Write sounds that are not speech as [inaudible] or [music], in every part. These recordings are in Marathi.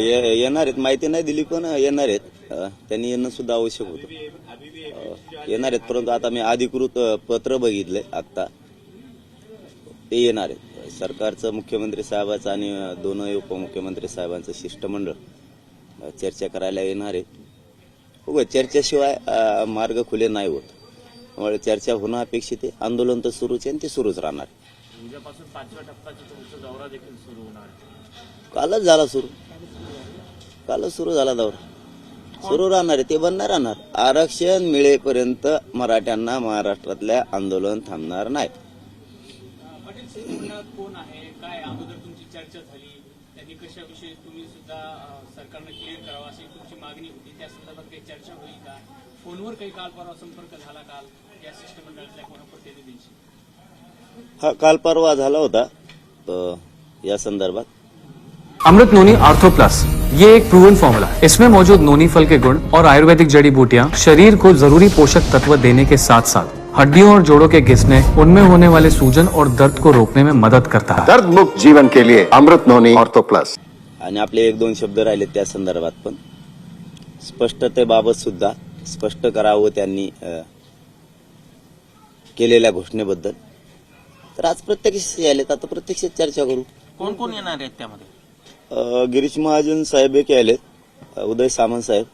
ये- येणार आहेत. माहिती नाही दिली पण येणार आहेत. त्यांनी येणं सुद्धा आवश्यक होतं. येणार आहेत. परंतु आता मी अधिकृत पत्र बघितलंय आत्ता. ते येणार आहेत. सरकारचं मुख्यमंत्री साहेबाचं आणि दोनही उपमुख्यमंत्री साहेबांचं शिष्टमंडळ चर्चा करायला येणार आहे हो चर्चेशिवाय मार्ग खुले नाही होत. त्यामुळे चर्चा होणं अपेक्षित आहे. आंदोलन तर सुरूच आहे आणि ते सुरूच राहणार. कालच झाला सुरू. कालच सुरू झाला दौरा. सुरू राहणार आहे ते बंद राहणार. आरक्षण मिळेपर्यंत मराठ्यांना महाराष्ट्रातल्या आंदोलन थांबणार नाही काल? काल हा काल परवा झाला होता. या संदर्भात. अमृत नोनी आर्थो प्लस ये एक प्रूवन फॉर्मूला है। इसमें मौजूद नोनी फल के गुण और आयुर्वेदिक जड़ी बूटियाँ शरीर को जरूरी पोषक तत्व देने के साथ साथ हड्डियों और जोड़ों के घिसने उनमें होने वाले सूजन और दर्द को रोकने में मदद करता है। दर्द मुक्त जीवन के लिए अमृत नोनी ऑर्थो प्लस आणि आपले एक दोन शब्द राहिले त्या संदर्भात पण. स्पष्टतेबाबत सुद्धा स्पष्ट करावं त्यांनी केलेल्या घोषणेबद्दल. तर आज प्रत्यक्ष आलेत आता प्रत्यक्ष चर्चा करू. कोण कोण येणार आहेत त्यामध्ये? गिरीश महाजन साहेब एक आलेत उदय सामंत साहेब.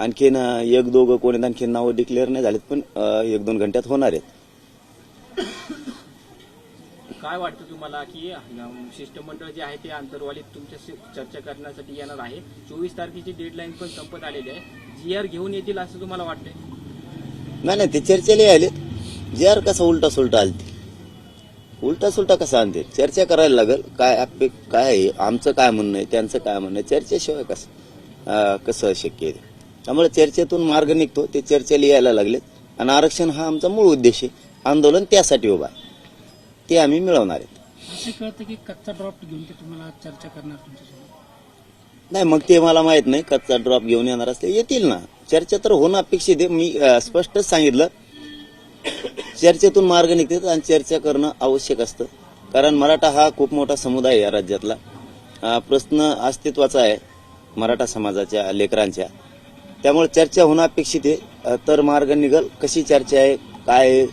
आणखीन एक दोघं कोणी आणखीन नावं डिक्लेअर नाही झालेत पण एक दोन घंट्यात होणार आहेत. काय वाटतं तुम्हाला की शिष्टमंडळ जे आहे ते आंतरवालीत तुमच्याशी चर्चा करण्यासाठी येणार आहे? चोवीस तारखेची डेडलाईन पण संपत आलेली आहे. जी आर घेऊन येतील असं तुम्हाला वाटतंय? नाही नाही ते चर्चेला आलेत जे आर कसा उलटा सुलटा आलते? उलटा सुलटा कसा आणते? चर्चा करायला लागल काय काय आहे? आमचं काय म्हणणं आहे? त्यांचं काय म्हणणं आहे? चर्चेशिवाय कसं? कसं शक्य आहे? त्यामुळे चर्चेतून मार्ग निघतो ते चर्चेला यायला लागलेत. आणि आरक्षण हा आमचा मूळ उद्देश आहे. आंदोलन त्यासाठी उभा आहे. ते आम्ही मिळवणार आहेत. असे कळतं की कच्चा ड्रॉफ्ट घेऊन ते तुम्हाला चर्चा करणार तुमच्यासोबत? नाही मग ते मला माहीत नाही. कच्चा ड्रॉप घेऊन येणार असले येतील ना. चर्चा तर होणं अपेक्षित आहे. मी स्पष्टच सांगितलं. चर्चेतून मार्ग निघतात आणि चर्चा करणं आवश्यक असतं. कारण मराठा हा खूप मोठा समुदाय आहे या राज्यातला. प्रश्न अस्तित्वाचा आहे मराठा समाजाच्या लेकरांच्या. त्यामुळे चर्चा होणं अपेक्षित आहे. तर मार्ग निघल. कशी चर्चा आहे? काय आहे,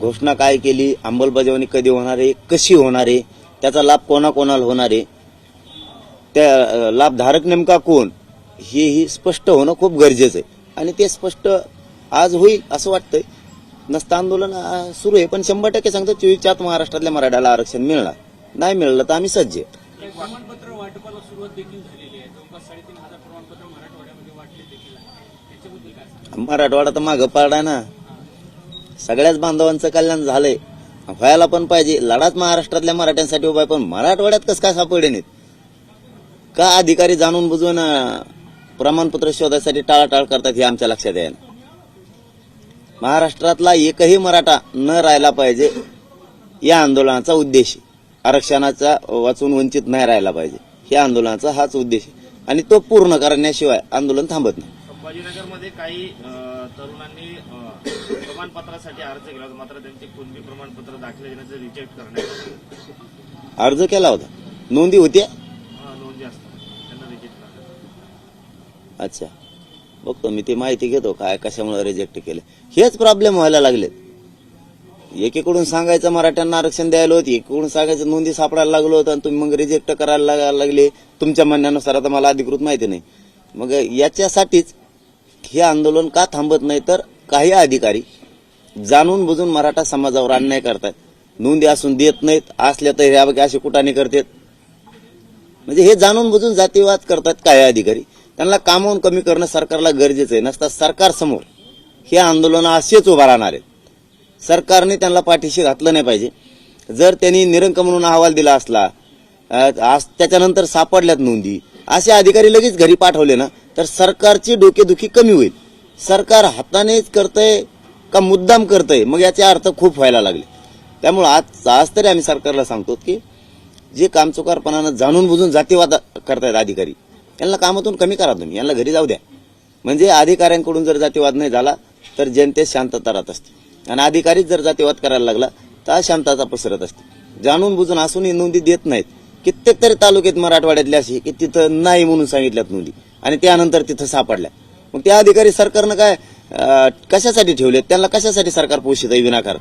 घोषणा काय केली? अंमलबजावणी कधी होणार आहे? कशी होणार आहे? त्याचा लाभ कोणाकोणाला होणार आहे? त्या लाभधारक नेमका कोण? हे ही स्पष्ट होणं खूप गरजेचं आहे. आणि ते स्पष्ट आज होईल असं वाटतंय. नसतं आंदोलन सुरू आहे पण शंभर टक्के सांगतो चोवीसच्या आत महाराष्ट्रातल्या मराठ्याला आरक्षण मिळणार. नाही मिळलं तर आम्ही सज्ज प्रमाणपत्र वाटपाला सुरुवात देखील झालेली आहे. जवळपास साडेतीन हजार प्रमाणपत्र मराठवाड्यामध्ये वाटले देखील आहे. त्याच्याबद्दल काय सांगा मराठवाडा तर मागं पाडा ना. सगळ्याच बांधवांचं कल्याण झालंय. व्हायला पण पाहिजे. लढाच महाराष्ट्रातल्या मराठ्यांसाठी उभा आहे पण मराठवाड्यात कसं काय सापडे नाहीत? का अधिकारी जाणून बुजून प्रमाणपत्र शोधासाठी टाळाटाळ करतात हे आमच्या लक्षात आहे. महाराष्ट्रातला एकही मराठा न राहायला पाहिजे या आंदोलनाचा उद्देश. आरक्षणाचा वाचून वंचित नाही राहायला पाहिजे. या आंदोलनाचा हाच उद्देश आहे. आणि तो पूर्ण करण्याशिवाय आंदोलन थांबत नाही. संभाजीनगरमध्ये काही तरुणांनी प्रमाणपत्रासाठी अर्ज केला होता. मात्र त्यांचे कुणबी प्रमाणपत्र दाखले देण्याचं रिजेक्ट करण्यात. अर्ज केला होता. नोंदी होत्या? नोंदी असतात. त्यांना रिजेक्ट करण्यात अच्छा. बघतो मी ती माहिती घेतो काय कशामुळे रिजेक्ट केलं. हेच प्रॉब्लेम व्हायला लागलेत. एकीकडून सांगायचं मराठ्यांना आरक्षण द्यायला होती एकीकडून सांगायचं नोंदी सापडायला लागलो होतं आणि तुम्ही मग रिजेक्ट करायला लागायला लागले. तुमच्या म्हणण्यानुसार आता मला अधिकृत माहिती नाही. मग याच्यासाठीच हे आंदोलन का थांबत नाही तर काही अधिकारी जाणून बुजून मराठा समाजावर अन्याय करतात नोंदी असून देत नाहीत असल्या तर ह्या बघा अशी कुटाने करतात. म्हणजे हे जाणून बुजून जातीवाद करतात काही अधिकारी. त्यांना कामावून कमी करणं सरकारला गरजेचं आहे. नसता सरकार समोर. हे आंदोलन असेच उभा राहणार आहेत. सरकारने त्यांना पाठीशी घातलं नाही पाहिजे. जर त्यांनी निरंक म्हणून अहवाल दिला असला आज त्याच्यानंतर सापडल्यात नोंदी. असे अधिकारी लगेच घरी पाठवले ना तर सरकारची डोकेदुखी कमी होईल. सरकार हातानेच करतंय का मुद्दाम करतंय? मग याचे अर्थ खूप व्हायला लागले. त्यामुळं आज आज तरी आम्ही सरकारला सांगतो की जे कामचुकारपणानं जाणून बुजून जातीवाद करतायत अधिकारी यांना कामातून कमी करा तुम्ही यांना घरी जाऊ द्या. म्हणजे अधिकाऱ्यांकडून जर जातीवाद नाही झाला तर जनतेत शांतता राहत असते. आणि अधिकारीच जर जातीवाद करायला लागला तर अशांतता पसरत असते. जाणून बुजून असूनही नोंदी देत नाहीत. कित्येक तरी तालुक्यात मराठवाड्यातले असे की तिथं नाही म्हणून सांगितल्यात नोंदी. आणि त्यानंतर तिथं सापडल्या. मग त्या अधिकारी सरकारनं काय कशासाठी ठेवले त्यांना कशासाठी सरकार पोषित आहे विनाकारण?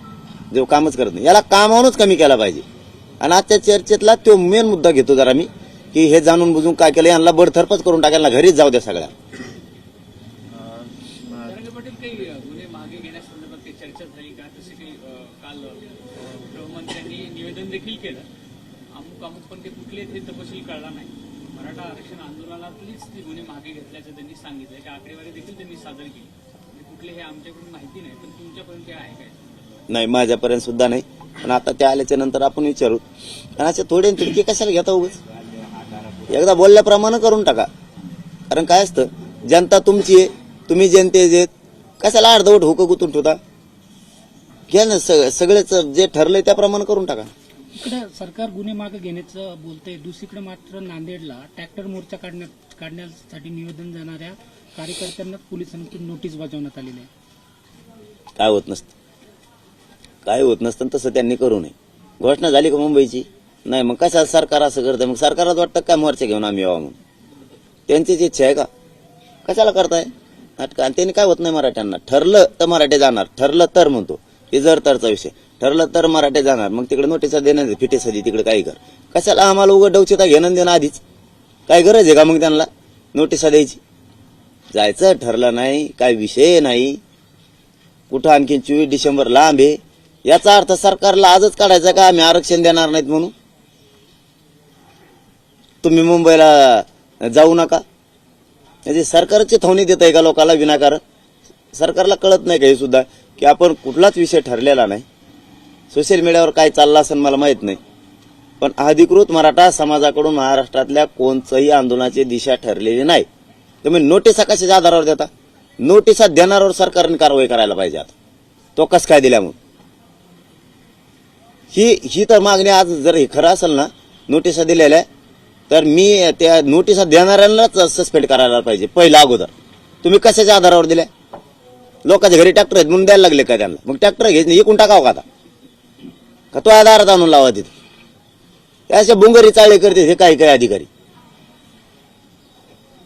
जो कामच करत नाही. याला कामावरूनच कमी केला पाहिजे. आणि आजच्या चर्चेतला तो मेन मुद्दा घेतो जरा मी. की हे जाणून बुजून काय केलं यांना बडथरपच करून टाकायला घरीच जाऊ द्या सगळ्या. म्हणजे कुठले आमच्याकडून माहिती नाही पण तुमच्यापर्यंत आहे काय? नाही माझ्यापर्यंत सुद्धा नाही. पण आता त्या आल्याच्यानंतर आपण विचारू. आणि असे थोडे तिडके कशाला घेता उगाच? एकदा बोलल्याप्रमाणे करून टाका. कारण काय असतं जनता तुमची आहे तुम्ही जनतेचे आहेत. कशाला अर्धवट हुक गुतून ठेवता? घ्या ना स- सगळेच जे ठरलंय त्याप्रमाणे करून टाका. इकडे सरकार गुन्हे मागे घेण्याचं बोलतंय. दुसरीकडे मात्र नांदेडला ट्रॅक्टर मोर्चा काढण्यात काढण्यासाठी निवेदन जाणाऱ्या कार्यकर्त्यांना पोलिसांकडून नोटीस बजावण्यात आलेली आहे. काय होत नसतं. काय होत नसतं तसं त्यांनी करू नये. घोषणा झाली का मुंबईची? नाही मग कशा सरकार असं करतंय? मग सरकारात वाटतं काय मोर्चा घेऊन आम्ही यावं म्हणून? त्यांचीच इच्छा आहे का? कशाला करताय? नाटकं. आणि त्यांनी काय होत नाही मराठ्यांना? ठरलं तर मराठे जाणार. ठरलं तर म्हणतो. हे जर तरचा विषय. ठरलं तर मराठे जाणार. मग तिकडे नोटिसा देणार फिटे सदी तिकडे काही कर. कशाला आम्हाला उघड डवचिता घेणं देणं आधीच? काय गरज आहे का मग त्यांना? नोटिसा द्यायची. जायचं ठरलं नाही काय विषय नाही. कुठं आणखीन चोवीस डिसेंबर लांब आहे? याचा अर्थ सरकारला आजच काढायचा का आम्ही आरक्षण देणार नाहीत म्हणून? तुम्ही मुंबईला जाऊ नका. म्हणजे सरकारची थवणी देत आहे का लोकांना विनाकारण? सरकारला कळत नाही का हे सुद्धा? की आपण कुठलाच विषय ठरलेला नाही. सोशल मीडियावर काय चाललं असेल मला माहीत नाही. पण अधिकृत मराठा समाजाकडून महाराष्ट्रातल्या कोणचंही आंदोलनाची दिशा ठरलेली नाही. तुम्ही नोटिसा कशाच्या आधारावर देता? नोटिसा देणाऱ्यावर सरकारने कारवाई करायला पाहिजे आता. तो कस काय दिल्या म्हणून? ही ही तर मागणी आज जर हे खरं असेल ना नोटिसा दिलेल्या तर मी त्या नोटिसा देणाऱ्यांनाच सस्पेंड करायला पाहिजे पहिला अगोदर. तुम्ही कशाच्या आधारावर दिल्या? लोकांच्या घरी ट्रॅक्टर आहेत म्हणून द्यायला लागले का त्यांना? मग ट्रॅक्टर घ्यायचं एकूण टाकावं का आता? का तो आधारात आणून लावा तिथे? त्याच्या अशा बुंगरी चाळे करते हे काही काही अधिकारी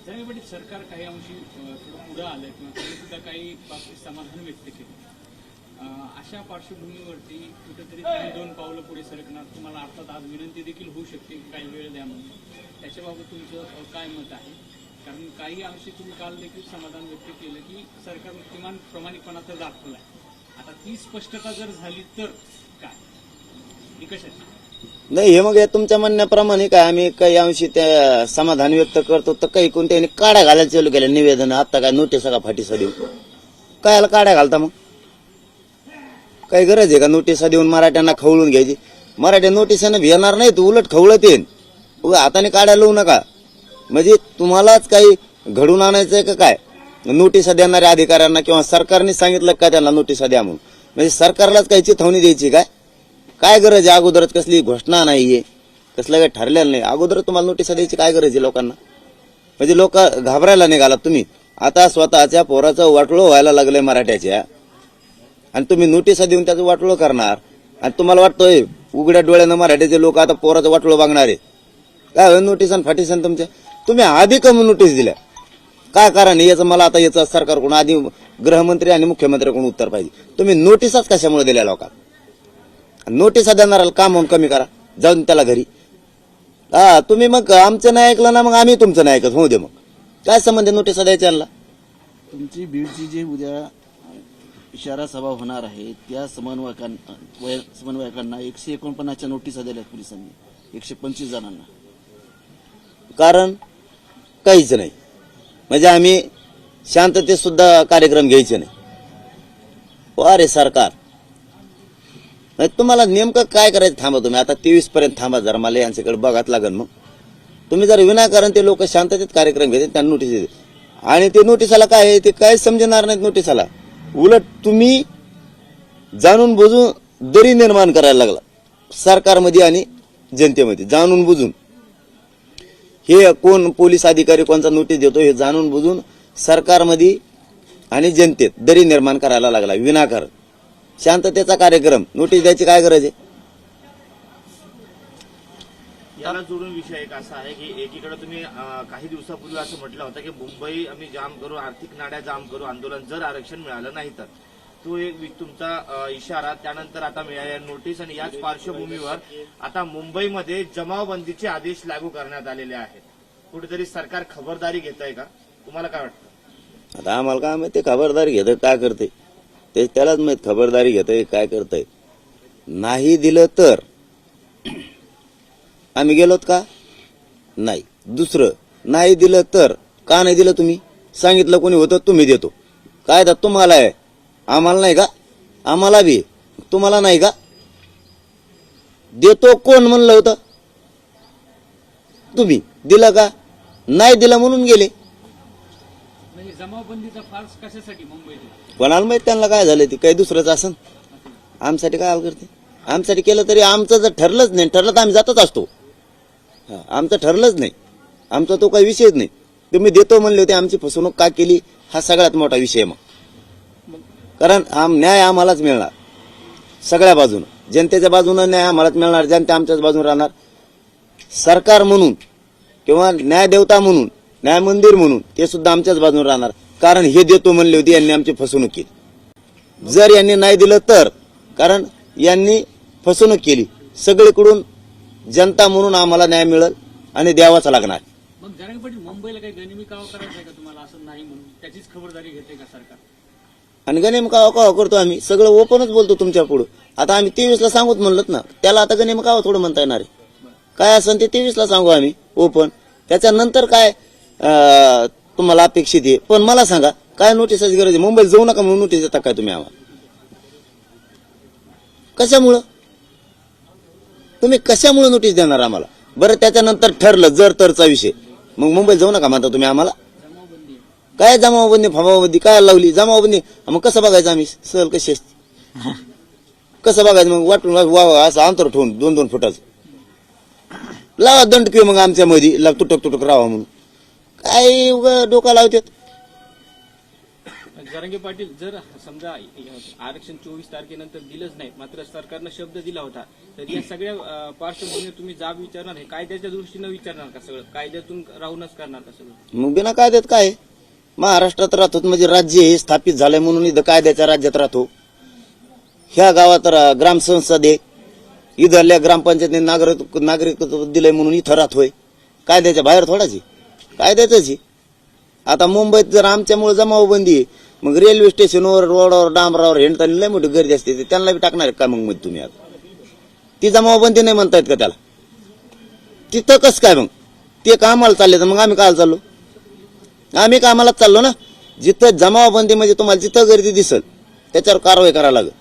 तरंग पाटील सरकार काही अंशी अ, थोडं पुढं आलंय किंवा त्यांनी सुद्धा काही बाबतीत समाधान व्यक्त केलं अ, अशा पार्श्वभूमीवरती कुठेतरी तुम्ही दोन पावलं पुढे सरकणार तुम्हाला अर्थात आज विनंती देखील होऊ शकते की काही वेळ द्या म्हणून त्याच्याबाबत तुमचं अ, काय मत आहे कारण काही अंशी तुम्ही काल देखील समाधान व्यक्त केलं की सरकार किमान प्रामाणिकपणा तर दाखवलाय आता ती स्पष्टता जर झाली तर काय? ही नाही हे मग हे तुमच्या म्हणण्याप्रमाणे काय? आम्ही काही अंशी त्या समाधान व्यक्त करतो तर काही कोणत्याने काड्या घालायला चालू केल्या निवेदन आता काय नोटीस का फाटीसा देऊ काय काड्या घालता मग? काही गरज आहे का नोटिसा देऊन मराठ्यांना खवळून घ्यायची? मराठ्या नोटिसानं नाही नाहीत उलट खवळत येईन. उगा हाताने काड्या लावू नका. म्हणजे तुम्हालाच काही घडून आणायचं आहे का काय? नोटिसा देणाऱ्या अधिकाऱ्यांना किंवा सरकारने सांगितलं का त्यांना नोटिसा द्या म्हणून? म्हणजे सरकारलाच काही चिथावणी द्यायची काय? काय गरज आहे अगोदरच? कसली घोषणा नाहीये. कसलं काही ठरलेलं नाही. अगोदर तुम्हाला नोटिसा द्यायची काय गरज आहे लोकांना? म्हणजे लोक घाबरायला निघालात तुम्ही. आता स्वतःच्या पोराचं वाटोळं व्हायला लागलंय मराठ्याच्या. आणि तुम्ही नोटिसा देऊन त्याचं वाटोळं करणार. आणि तुम्हाला वाटतोय उघड्या डोळ्यानं मराठ्याचे लोक आता पोराचं वाटोळं बघणार. आहे काय होईल नोटीस आणि फाटीसन तुमच्या? तुम्ही आधी कमी नोटीस दिल्या. काय कारण आहे? याचं मला आता याचं सरकारकडून आधी गृहमंत्री आणि मुख्यमंत्र्याकडून उत्तर पाहिजे. तुम्ही नोटिसाच कशामुळे दिल्या लोकांना? नोटिसा देणाऱ्याला काम म्हणून कमी करा. जाऊन त्याला घरी. हा तुम्ही मग आमचं नाही ऐकलं ना मग आम्ही तुमचं नाही ऐकत. होऊ दे मग. काय संबंध आहे नोटिसा द्यायच्या यांना? तुमची बीडची जे उद्या इशारा सभा होणार आहे त्या समन्वयकांना वय- समन्वयकांना एकशे एकोणपन्नासच्या नोटिसा दिल्यात पोलिसांनी. एकशे पंचवीस जणांना. कारण काहीच नाही. म्हणजे आम्ही शांततेतसुद्धा कार्यक्रम घ्यायचे नाही. अरे सरकार. नाही, तुम्हाला नेमकं काय करायचं थांबा तुम्ही. आता तेवीसपर्यंत थांबा जरा मला यांच्याकडे बघात लागेल मग. तुम्ही जर विनाकारण ते लोक शांततेत कार्यक्रम घेते त्यांना नोटीस देते आणि ते नोटिसाला काय आहे ते काय समजणार नाहीत नोटिसाला उलट तुम्ही जाणून बुजून दरी निर्माण करायला लागला. सरकारमध्ये आणि जनतेमध्ये. जाणून बुजून. हे कोण पोलीस अधिकारी कोणचा नोटीस देतो हे जाणून बुजून सरकारमध्ये आणि जनतेत दरी निर्माण करायला लागला विनाकार शांततेचा कार्यक्रम. नोटीस द्यायची काय गरज आहे? याला जोडून विषय एक असा आहे की एकीकडे तुम्ही काही दिवसापूर्वी असं म्हटलं होतं की मुंबई आम्ही जाम करू आर्थिक नाड्या जाम करू आंदोलन जर आरक्षण मिळालं नाही तर. तो एक तुमचा इशारा त्यानंतर आता मिळालेल्या नोटीस आणि याच पार्श्वभूमीवर आता मुंबईमध्ये जमावबंदीचे आदेश लागू करण्यात आलेले आहेत. कुठेतरी सरकार खबरदारी घेत आहे का? तुम्हाला काय वाटतं? आता आम्हाला काय माहिती खबरदारी घेतं काय करते ते त्यालाच माहीत खबरदारी घेत काय करतंय? नाही दिलं तर [clears throat] आम्ही गेलोत का? नाही. दुसरं नाही दिलं तर का नाही दिलं तुम्ही? सांगितलं कोणी होतं तुम्ही देतो. काय तर तुम्हाला आहे. आम्हाला नाही का? आम्हाला बी. तुम्हाला नाही का? देतो कोण म्हणलं होतं? तुम्ही. दिलं का? नाही दिलं म्हणून गेले. म्हणजे कोणाला माहीत त्यांना काय झालं ते? काही दुसरंच असन. आमसाठी काय हाल करते आमसाठी केलं तरी आमचं जर ठरलंच नाही ठरलं तर आम्ही जातच असतो. आमचं ठरलंच नाही. आमचा तो काही विषयच नाही. तुम्ही देतो म्हणले होते आमची फसवणूक का केली? हा सगळ्यात मोठा विषय मग. कारण आम न्याय आम्हालाच मिळणार. सगळ्या बाजूनं. जनतेच्या बाजूनं न्याय आम्हालाच मिळणार जनता आमच्याच बाजून राहणार. सरकार म्हणून किंवा न्यायदेवता म्हणून न्याय मंदिर म्हणून ते सुद्धा आमच्याच बाजून राहणार. कारण हे देतो म्हणले होते यांनी आमची फसवणूक केली. जर यांनी नाही दिलं तर कारण यांनी फसवणूक केली. सगळीकडून जनता म्हणून आम्हाला न्याय मिळेल आणि द्यावाच लागणार. मग मुंबईला काही गनिमी कावा करायचं आहे का तुम्हाला? असं नाही म्हणून. त्याचीच खबरदारी घेते का सरकार? आणि गणेम कावा कावा करतो आम्ही. सगळं ओपनच बोलतो तुमच्यापुढे. आता आम्ही तेवीसला सांगूत म्हणलं ना त्याला आता गणेम कावा थोडं म्हणता येणार आहे. काय असेल ते तेवीसला सांगू आम्ही ओपन. त्याच्यानंतर काय तुम्हाला अपेक्षित आहे. पण मला सांगा काय नोटीसची गरज आहे? मुंबईत जाऊ नका म्हणून नोटीस देता काय तुम्ही आम्हाला? कशामुळं? तुम्ही कशामुळे नोटीस देणार आम्हाला? बरं त्याच्यानंतर ठरलं जर तरचा विषय. मग मुंबईत जाऊ नका म्हणता तुम्ही आम्हाला. काय जमावबंदी फमावबंदी काय लावली? जमावबंदी मग कसं बघायचं? आम्ही सहल कशी असते? कसं बघायचं? मग वाटून वा वा असं अंतर ठेवून दोन दोन फुटाचं. लावा दंड किंवा मग आमच्या मध्ये ला तुटक तुटक राहा म्हणून. काय उगा डोका लावतात जरांगे पाटील जर समजा आरक्षण चोवीस तारखेनंतर दिलंच नाही मात्र सरकारनं शब्द दिला होता तर या सगळ्या अं, पार्श्वभूमीवर तुम्ही जाब विचारणार हे कायद्याच्या दृष्टीनं विचारणार का सगळं? कायद्यातून राहूनच करणार का सगळं? मग बिना कायद्यात काय? आहे? महाराष्ट्रात राहतो म्हणजे राज्य हे स्थापित झालंय म्हणून इथं कायद्याच्या राज्यात राहतो. ह्या गावात रा- ग्रामसंसद आहे. इथल्या ग्रामपंचायतीने नागरिक नागरिकत्व दिलंय म्हणून इथं राहतोय. कायद्याच्या बाहेर थोडाच आहे. आहे. आता मुंबईत जर आमच्यामुळे जमावबंदी आहे मग रेल्वे स्टेशनवर रोडावर डांबरावर हिंडताना लय मोठी गर्दी असते. ते त्यांना बी टाकणार आहे का मग तुम्ही आता? ती जमावबंदी नाही म्हणतायत का त्याला? तिथं कसं काय मग? ते कामाला चालले तर मग आम्ही काय चाललो? आम्ही कामाला चाललो ना जिथं जमावबंदी म्हणजे तुम्हाला जिथं गर्दी दिसल त्याच्यावर कारवाई करावी लागेल.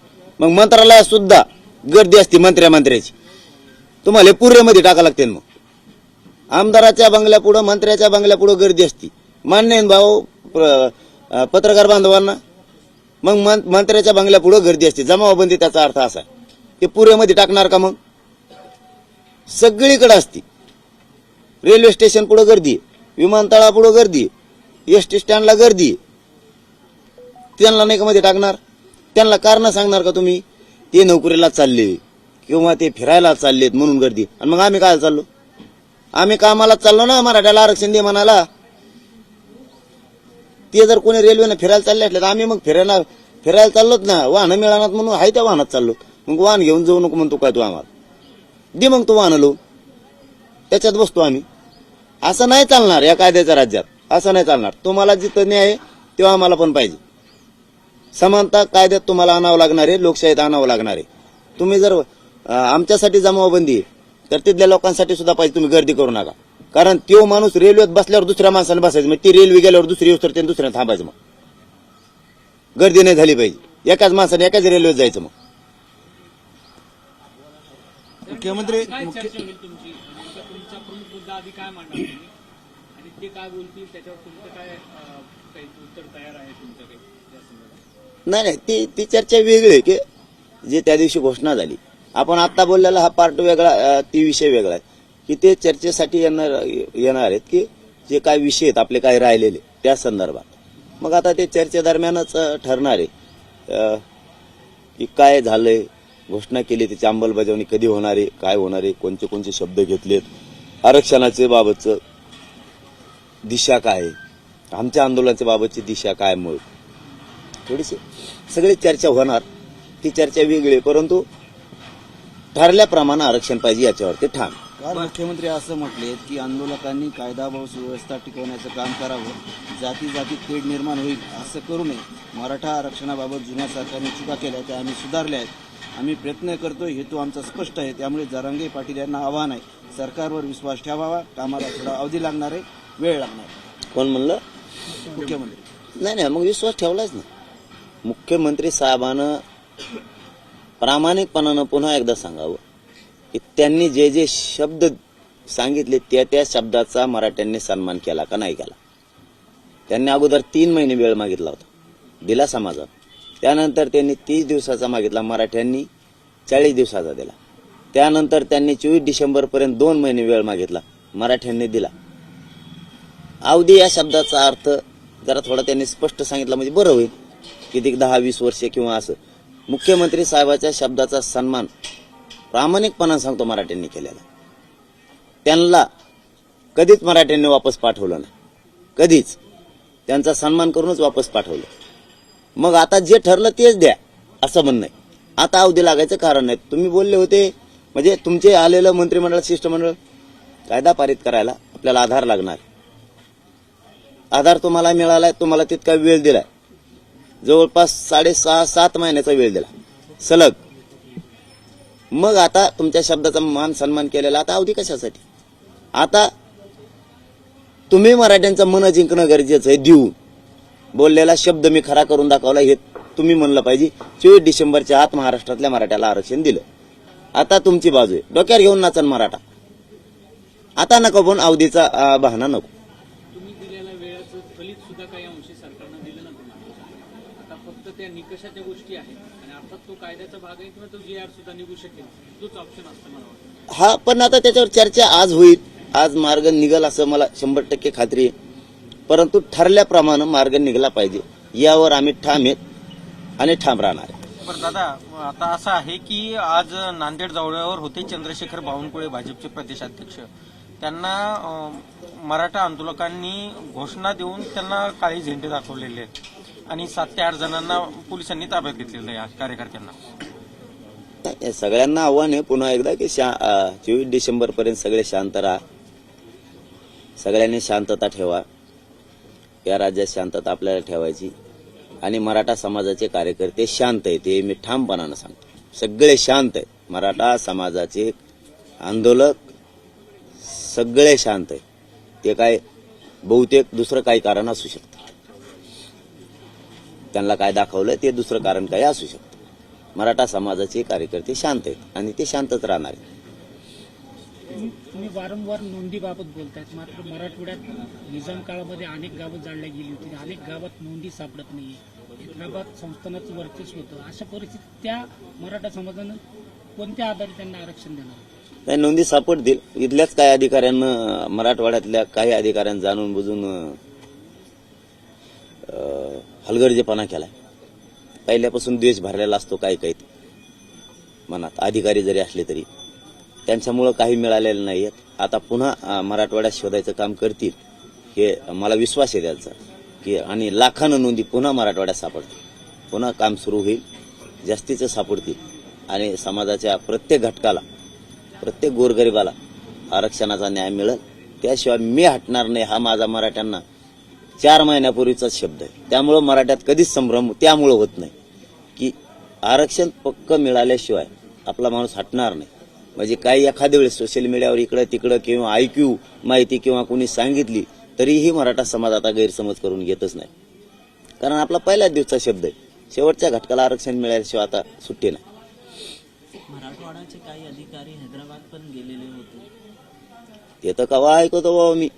मग मंत्रालयात सुद्धा गर्दी असते मंत्र्या मंत्र्याची. तुम्हाला हे टाकावं टाका लागते मग. आमदाराच्या बंगल्यापुढं मंत्र्याच्या बंगल्यापुढं गर्दी असती. मान्य भाऊ पत्रकार बांधवांना? मग मंत्र्याच्या बंगल्या पुढं गर्दी असते. जमावबंदी त्याचा अर्थ असा. की पुरेमध्ये टाकणार का मग? सगळीकडे असती. रेल्वे स्टेशन पुढं गर्दी आहे. गर्दी आहे. एस टी स्टँडला गर्दी त्यांना नाही का मध्ये टाकणार? त्यांना कारण सांगणार का तुम्ही? ते नोकरीला चालले किंवा ते फिरायला चाललेत म्हणून गर्दी आणि मग आम्ही काय चाललो? आम्ही कामाला चाललो ना मराठ्याला आरक्षण दे म्हणाला. ते जर कोणी रेल्वेनं फिरायला चालले असले तर आम्ही मग फिरायला फिरायला चाललोत ना. वाहनं मिळणार म्हणून आहे त्या वाहनात चाललो मग वाहन घेऊन जाऊ नको म्हणतो काय तू आम्हाला? दे मग तू वाहन लो त्याच्यात बसतो आम्ही. असं नाही चालणार या कायद्याच्या राज्यात. असं नाही चालणार. तुम्हाला जिथं न्याय आहे, तेव्हा आम्हाला पण पाहिजे. समानता कायद्यात तुम्हाला आणावं लागणार आहे लोकशाहीत आणावं लागणार आहे. तुम्ही जर आमच्यासाठी जमावबंदी आहे तर तिथल्या लोकांसाठी सुद्धा पाहिजे तुम्ही गर्दी करू नका. कारण तो माणूस रेल्वेत बसल्यावर दुसऱ्या माणसाने बसायचं मग ती रेल्वे गेल्यावर दुसरी येऊस तर त्याने दुसऱ्या थांबायचं मग. गर्दी नाही झाली पाहिजे. एकाच माणसाने एकाच रेल्वेत जायचं मग. मुख्यमंत्री काय ते काय बोलतील? त्याच्यावर तुमचं काय काही उत्तर तयार आहे तुमच्याकडे नाही नाही ती ती चर्चा वेगळी आहे की जे त्या दिवशी घोषणा झाली. आपण आता बोललेला हा पार्ट वेगळा ती विषय वेगळा आहे. की ते चर्चेसाठी येणार येणार आहेत की जे काय विषय आहेत आपले काय राहिलेले त्या संदर्भात. मग आता ते चर्चेदरम्यानच ठरणार आहे. की काय झालंय घोषणा केली त्याची अंमलबजावणी कधी होणार आहे काय होणार आहे कोणते कोणते शब्द घेतलेत आरक्षणाचे बाबतचं दिशा काय? आहे? आमच्या आंदोलनाच्या बाबतची दिशा काय मग? थोडीशी सगळी चर्चा होणार ती चर्चा वेगळी आहे, परंतु ठरल्याप्रमाणे आरक्षण पाहिजे याच्यावरती ठाम. काल मुख्यमंत्री असं म्हटले की आंदोलकांनी कायदा व सुव्यवस्था टिकवण्याचं काम करावं जाती जाती तेढ निर्माण होईल असं करू नये. मराठा आरक्षणाबाबत जुन्या सरकारने चुका केल्या त्या आम्ही सुधारल्या आहेत. आम्ही प्रयत्न करतोय हेतू आमचा स्पष्ट आहे त्यामुळे जरांगे पाटील यांना आव्हान आहे. सरकारवर विश्वास ठेवावा कामाला थोडा अवधी लागणार आहे. वेळ लागणार. कोण म्हणलं? मुख्यमंत्री. नाही नाही मग विश्वास ठेवलाच ना. मुख्यमंत्री साहेबानं प्रामाणिकपणानं पुन्हा एकदा सांगावं की त्यांनी जे जे शब्द सांगितले त्या त्या शब्दाचा मराठ्यांनी सन्मान केला का नाही केला? त्यांनी अगोदर तीन महिने वेळ मागितला होता दिला समाजात. त्यानंतर त्यांनी तीस दिवसाचा मागितला मराठ्यांनी चाळीस दिवसाचा दिला. त्यानंतर त्यांनी चोवीस डिसेंबर पर्यंत दोन महिने वेळ मागितला मराठ्यांनी दिला. अवधी या शब्दाचा अर्थ जरा थोडा त्यांनी स्पष्ट सांगितलं म्हणजे बरं होईल. किती दहा वीस वर्षे किंवा असं. मुख्यमंत्री साहेबाच्या शब्दाचा सन्मान प्रामाणिकपणा सांगतो मराठ्यांनी केलेला. त्यांना कधीच मराठ्यांनी वापस पाठवलं नाही. कधीच. त्यांचा सन्मान करूनच वापस पाठवलं. मग आता जे ठरलं तेच द्या असं म्हणणं आहे. आता अवधी लागायचं कारण नाही. तुम्ही बोलले होते म्हणजे तुमचे आलेलं मंत्रिमंडळ शिष्टमंडळ कायदा पारित करायला आपल्याला आधार लागणार. आधार तुम्हाला मिळालाय तुम्हाला तितका वेळ दिलाय. जवळपास साडेसहा सात महिन्याचा वेळ दिला. सलग. मग आता तुमच्या शब्दाचा मान सन्मान केलेला आता अवधी कशासाठी? आता तुम्ही मराठ्यांचं मन जिंकणं गरजेचं आहे देऊ. बोललेला शब्द मी खरा करून दाखवला हे तुम्ही म्हणलं पाहिजे. चोवीस डिसेंबरच्या आत महाराष्ट्रातल्या मराठ्याला आरक्षण दिलं. आता तुमची बाजू आहे. डोक्यावर घेऊन नाचन मराठा. आता नको पण अवधीचा बहाना बहाणा नको तुम्ही दिलेल्या वेळाचं फलित सुद्धा काही अंशी सरकारनं दिलं ना तुम्हाला आता निकषाच्या गोष्टी आहेत? आणि अर्थात तो कायद्याचा भाग आहे किंवा तो जी आर सुद्धा निघू शकेल? तोच ऑप्शन असतं मला वाटतं. हा पण आता त्याच्यावर चर्चा आज होईल. आज मार्ग निघल असं मला शंभर टक्के खात्री आहे. परंतु ठरल्याप्रमाणे मार्ग निघला पाहिजे. यावर आम्ही ठाम आहेत आणि ठाम राहणार आहे. दादा आता असं आहे की आज नांदेड दौऱ्यावर होते चंद्रशेखर बावनकुळे भाजपचे प्रदेशाध्यक्ष. त्यांना मराठा आंदोलकांनी घोषणा देऊन त्यांना काळी झेंडे दाखवलेले आहेत. आणि सात ते आठ जणांना पोलिसांनी ताब्यात घेतलेलं आहे कार्यकर्त्यांना. सगळ्यांना आव्हान आहे पुन्हा एकदा की शा चोवीस डिसेंबर पर्यंत सगळे शांत राहा. सगळ्यांनी शांतता ठेवा. या राज्यात शांतता आपल्याला ठेवायची. आणि मराठा समाजाचे कार्यकर्ते शांत आहेत ते मी ठामपणानं सांगतो. सगळे शांत आहेत. मराठा समाजाचे आंदोलक सगळे शांत आहे ते काय बहुतेक दुसरं काही कारण असू शकतं. त्यांना काय दाखवलं ते दुसरं कारण काही असू शकतं. मराठा समाजाचे कार्यकर्ते शांत आहेत आणि ते शांतच राहणार आहेत. तुम्ही- वारंवार नोंदीबाबत बोलतायत. मात्र मराठवाड्यात निजाम काळामध्ये अनेक गावं जाळल्या गेली होती. अनेक गावात नोंदी सापडत नाही हैदराबाद संस्थानाचं वर्चस्व होतं. अशा परिस्थितीत त्या मराठा समाजानं कोणत्या आधारे त्यांना आरक्षण देणार? काही नोंदी सापडतील. इथल्याच काही अधिकाऱ्यांना मराठवाड्यातल्या काही अधिकाऱ्यांनी जाणून बुजून अं, हलगर्जेपणा केलाय. पहिल्यापासून द्वेष भरलेला असतो काही काही. मनात अधिकारी जरी असले तरी. त्यांच्यामुळं काही मिळालेलं नाही आता पुन्हा मराठवाड्यात शोधायचं काम करतील हे मला विश्वास आहे त्यांचा. की आणि लाखानं नोंदी पुन्हा मराठवाड्यात सापडतील. पुन्हा काम सुरू होईल जास्तीचं सापडतील. आणि समाजाच्या प्रत्येक घटकाला प्रत्येक गोरगरिबाला आरक्षणाचा न्याय मिळेल. त्याशिवाय मी हटणार नाही हा माझा मराठ्यांना चार महिन्यापूर्वीचाच शब्द आहे. त्यामुळं मराठ्यात कधीच संभ्रम त्यामुळं होत नाही. की आरक्षण पक्क मिळाल्याशिवाय आपला माणूस हटणार नाही. म्हणजे काही एखाद्या वेळेस सोशल मीडियावर इकडं तिकडं किंवा ऐक्यू माहिती किंवा कोणी सांगितली तरीही मराठा समाज आता गैरसमज करून घेतच नाही. कारण आपला पहिल्याच दिवसचा शब्द आहे. शेवटच्या घटकाला आरक्षण मिळाल्याशिवाय आता सुट्टी नाही. मराठवाड्याचे काही अधिकारी हैदराबाद पण गेलेले होते. ते तर कवा ऐकतो बाबा मी.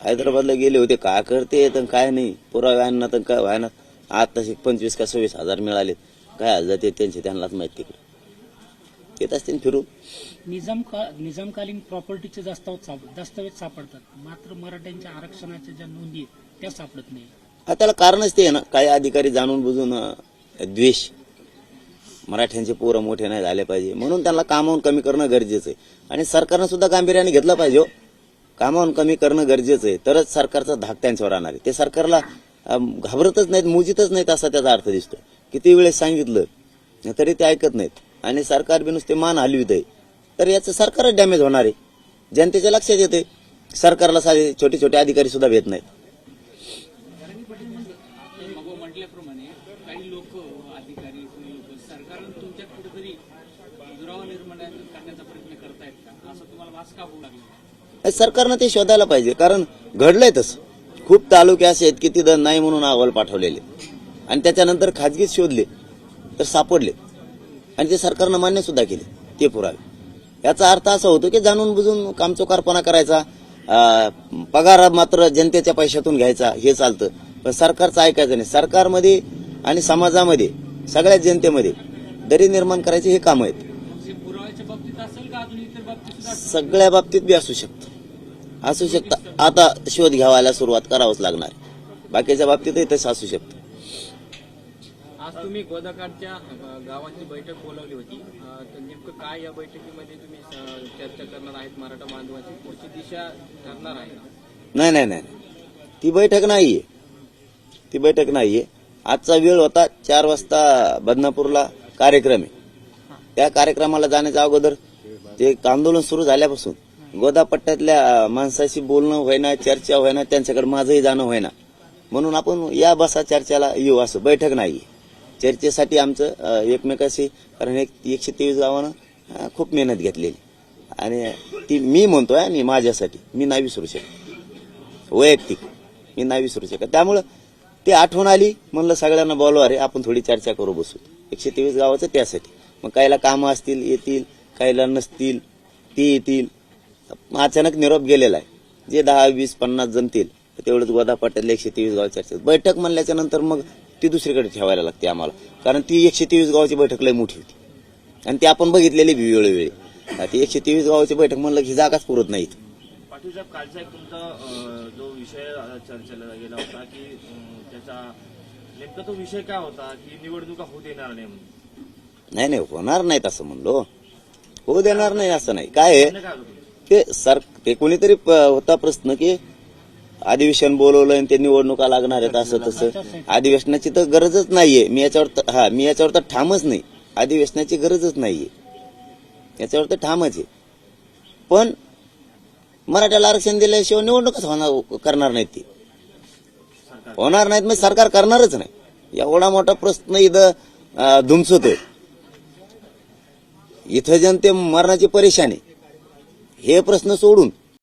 हैदराबादला गेले होते काय करते तर काय नाही. पुरावे आणणार तर काय व्हायना आज तसे पंचवीस का सव्वीस हजार मिळाले काय आज जाते त्यांचे त्यांनाच माहीत तिकडे. येत असतील फिरू निजाम का निजामकालीन प्रॉपर्टीचे दस्तावेज साप- दस्तावेज सापडतात. मात्र मराठ्यांच्या आरक्षणाच्या ज्या नोंदी त्या सापडत नाही. त्याला कारणच ते आहे ना. काही अधिकारी जाणून बुजून द्वेष. मराठ्यांचे पोरं मोठे नाही झाले पाहिजे. म्हणून त्यांना कामावून कमी करणं गरजेचं आहे. आणि सरकारनं सुद्धा गांभीर्याने घेतलं पाहिजे हो. कामावून कमी करणं गरजेचं आहे. तरच सरकारचा धाक त्यांच्यावर राहणार आहे. ते सरकारला घाबरतच नाहीत मोजितच नाहीत असा त्याचा अर्थ दिसतो किती वेळेस सांगितलं तरी ते ऐकत नाहीत. आणि सरकार बी नुसते मान हलवित आहे. तर याचं सरकारच डॅमेज होणार आहे. जनतेच्या लक्षात येते सरकारला साधे छोटे छोटे अधिकारी सुद्धा भेट नाहीत मग म्हटल्याप्रमाणे काही लोक अधिकारी लोक सरकारनं तुमच्यात कुठेतरी दुरावा निर्माण करण्याचा प्रयत्न करतायत का असं तुम्हाला वास का होऊ लागला हे सरकारनं ते शोधायला पाहिजे. कारण घडलंय तसं. खूप तालुके असे आहेत की तिथं नाही म्हणून अहवाल पाठवलेले. आणि त्याच्यानंतर खाजगीत शोधले तर सापडले. आणि ते सरकारनं मान्य सुद्धा केले ते पुरावे. याचा अर्थ असा होतो की जाणून बुजून कामचोकारपणा करायचा पगार मात्र जनतेच्या पैशातून घ्यायचा हे चालतं. पण सरकारचं ऐकायचं नाही. सरकारमध्ये आणि समाजामध्ये सगळ्या जनतेमध्ये दरी निर्माण करायचे हे काम आहेत. सगळ्या बाबतीत बी असू शकतं. असू शकतं. आता शोध घ्यावायला सुरुवात करावंच लागणार. बाकीच्या बाबतीतही तसं असू शकतं. आज तुम्ही गोदाकाठच्या गावांची बैठक बोलावली होती. तर नेमकं काय या बैठकीमध्ये तुम्ही चर्चा करणार आहेत? मराठा बांधवाची पुढची दिशा ठरणार आहे नाही नाही नाही ती बैठक नाहीये. ती बैठक नाहीये. आजचा वेळ होता चार वाजता बदनापूरला कार्यक्रम आहे. त्या कार्यक्रमाला जाण्याच्या अगोदर ते आंदोलन सुरू झाल्यापासून गोदापट्ट्यातल्या माणसाशी बोलणं होईना चर्चा होईना त्यांच्याकडे माझंही जाणं होईना. म्हणून आपण या बसा चर्चेला येऊ असं. बैठक नाही. चर्चेसाठी आमचं एकमेकाशी कारण एक एकशे तेवीस गावानं खूप मेहनत घेतलेली. आणि ती मी म्हणतोय आणि माझ्यासाठी. मी नाही विसरू शकत. वैयक्तिक. मी नाही विसरू शकत. त्यामुळं ते आठवण आली म्हणलं सगळ्यांना बोलवा रे आपण थोडी चर्चा करू बसू. एकशे तेवीस गावाचं त्यासाठी. मग काहीला कामं असतील येतील काहीला नसतील ते येतील. अचानक निरोप गेलेला आहे. जे दहा वीस पन्नास जमतील तर तेवढंच गोदा पट्ट्यातले एकशे तेवीस गाव चर्चा बैठक म्हणल्याच्या नंतर मग ती दुसरीकडे ठेवायला लागते आम्हाला. कारण ती एकशे तेवीस गावाची बैठक लय मोठी होती. आणि ती आपण बघितलेली बी वेळोवेळी. ती एकशे तेवीस गावाची बैठक म्हणलं की जागाच पुरत नाहीत पाटील साहेब कालचा एक तुमचा अं, जो विषय अं, चर्चेला गेला होता की अं, त्याचा नेमका तो विषय काय होता की निवडणुका होत येणार नाही नाही नाही होणार नाहीत असं म्हणलो. होऊ देणार नाही असं नाही. काय ते सर ते कोणीतरी प- होता प्रश्न की अधिवेशन बोलवलं आणि ते निवडणुका लागणार आहेत असं तसं. अधिवेशनाची तर गरजच नाहीये. मी याच्यावर तर- हा मी याच्यावर तर ठामच नाही. अधिवेशनाची गरजच नाहीये. याच्यावर तर ठामच आहे. पण मराठ्याला आरक्षण दिल्याशिवाय निवडणूकच होणार करणार नाहीत ती. होणार नाहीत मग सरकार करणारच नाही. एवढा मोठा प्रश्न इथं धुमसतोय इथं जनते मरणाची परेशानी. हे प्रश्न सोडून